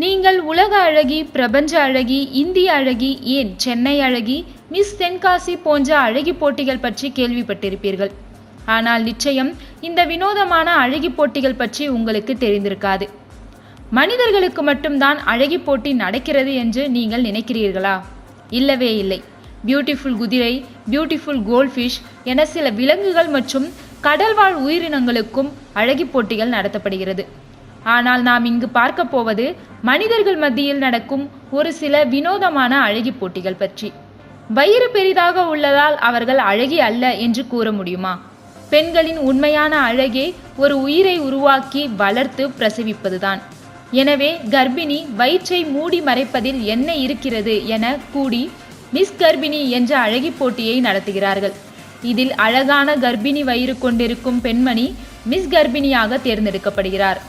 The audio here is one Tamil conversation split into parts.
நீங்கள் உலக அழகி பிரபஞ்ச அழகி இந்திய அழகி ஏன் சென்னை அழகி மிஸ் தென்காசி போன்ற அழகி போட்டிகள் பற்றி கேள்விப்பட்டிருப்பீர்கள். ஆனால் நிச்சயம் இந்த வினோதமான அழகி போட்டிகள் பற்றி உங்களுக்கு தெரிந்திருக்காது. மனிதர்களுக்கு மட்டும்தான் அழகி போட்டி நடக்கிறது என்று நீங்கள் நினைக்கிறீர்களா? இல்லவே இல்லை. பியூட்டிஃபுல் குதிரை பியூட்டிஃபுல் கோல்ட்ஃபிஷ் என சில விலங்குகள் மற்றும் கடல்வாழ் உயிரினங்களுக்கும் அழகி போட்டிகள் நடத்தப்படுகிறது. ஆனால் நாம் இங்கு பார்க்க போவது மனிதர்கள் மத்தியில் நடக்கும் ஒரு சில வினோதமான அழகி போட்டிகள் பற்றி. வயிறு பெரிதாக உள்ளதால் அவர்கள் அழகி அல்ல என்று கூற முடியுமா? பெண்களின் உண்மையான அழகே ஒரு உயிரை உருவாக்கி வளர்த்து பிரசவிப்பதுதான். எனவே கர்ப்பிணி வயிற்றை மூடி மறைப்பதில் என்ன இருக்கிறது என கூடி மிஸ் கர்ப்பிணி என்ற அழகி போட்டியை நடத்துகிறார்கள். இதில் அழகான கர்ப்பிணி வயிறு கொண்டிருக்கும் பெண்மணி மிஸ் கர்ப்பிணியாக தேர்ந்தெடுக்கப்படுகிறார்.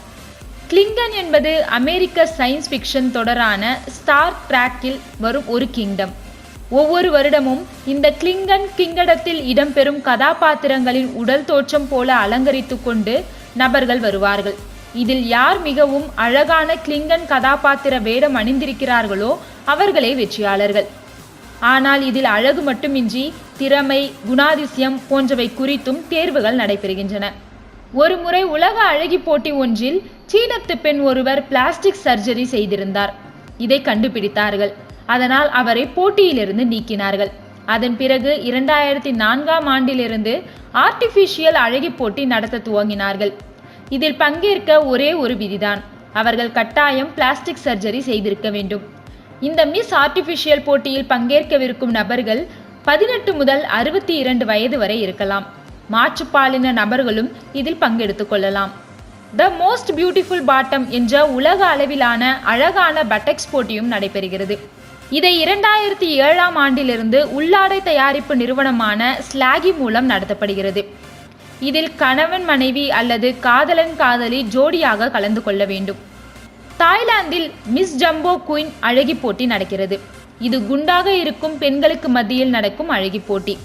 கிளிங்கன் என்பது அமெரிக்க சயின்ஸ் ஃபிக்ஷன் தொடரான ஸ்டார் ட்ராக்கில் வரும் ஒரு கிங்டம் ஒவ்வொரு வருடமும் இந்த கிளிங்கன் கிங்கடத்தில் இடம்பெறும் கதாபாத்திரங்களின் உடல் தோற்றம் போல அலங்கரித்து கொண்டு நபர்கள் வருவார்கள். இதில் யார் மிகவும் அழகான கிளிங்கன் கதாபாத்திர வேடம் அணிந்திருக்கிறார்களோ அவர்களே வெற்றியாளர்கள். ஆனால் இதில் அழகு மட்டுமின்றி திறமை குணாதிசயம் போன்றவை குறித்தும் தேர்வுகள் நடைபெறுகின்றன. ஒரு முறை உலக அழகி போட்டி ஒன்றில் சீனத்து பெண் ஒருவர் பிளாஸ்டிக் சர்ஜரி செய்திருந்தார். இதை கண்டுபிடித்தார்கள். அதனால் அவரை போட்டியிலிருந்து நீக்கினார்கள். அதன் பிறகு இரண்டாயிரத்தி நான்காம் ஆண்டிலிருந்து ஆர்டிஃபிஷியல் அழகி போட்டி நடத்த துவங்கினார்கள். இதில் பங்கேற்க ஒரே ஒரு விதிதான். அவர்கள் கட்டாயம் பிளாஸ்டிக் சர்ஜரி செய்திருக்க வேண்டும். இந்த மிஸ் ஆர்டிஃபிஷியல் போட்டியில் பங்கேற்கவிருக்கும் நபர்கள் பதினெட்டு முதல் அறுபத்தி இரண்டு வயது வரை இருக்கலாம். மாற்றுப்பாலின நபர்களும் இதில் பங்கெடுத்துக் கொள்ளலாம். த மோஸ்ட் பியூட்டிஃபுல் பாட்டம் என்ற உலக அளவிலான அழகான பட்டெக்ஸ் போட்டியும் நடைபெறுகிறது. இதை இரண்டாயிரத்தி ஏழாம் ஆண்டிலிருந்து உள்ளாடை தயாரிப்பு நிறுவனமான ஸ்லாகி மூலம் நடத்தப்படுகிறது. இதில் கணவன் மனைவி அல்லது காதலன் காதலி ஜோடியாக கலந்து கொள்ள வேண்டும். தாய்லாந்தில் மிஸ் ஜம்போ குயின் அழகி போட்டி நடக்கிறது. இது குண்டாக இருக்கும் பெண்களுக்கு மத்தியில் நடக்கும் அழகி போட்டி.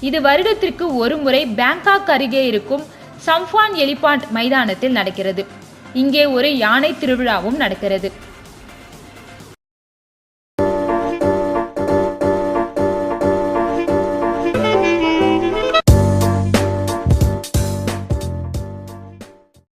இது வருடத்திற்கு ஒரு முறை பேங்காக் அருகே இருக்கும் சம்ஃபான் எலிபாண்ட் மைதானத்தில் நடக்கிறது. இங்கே ஒரு யானை திருவிழாவும் நடக்கிறது.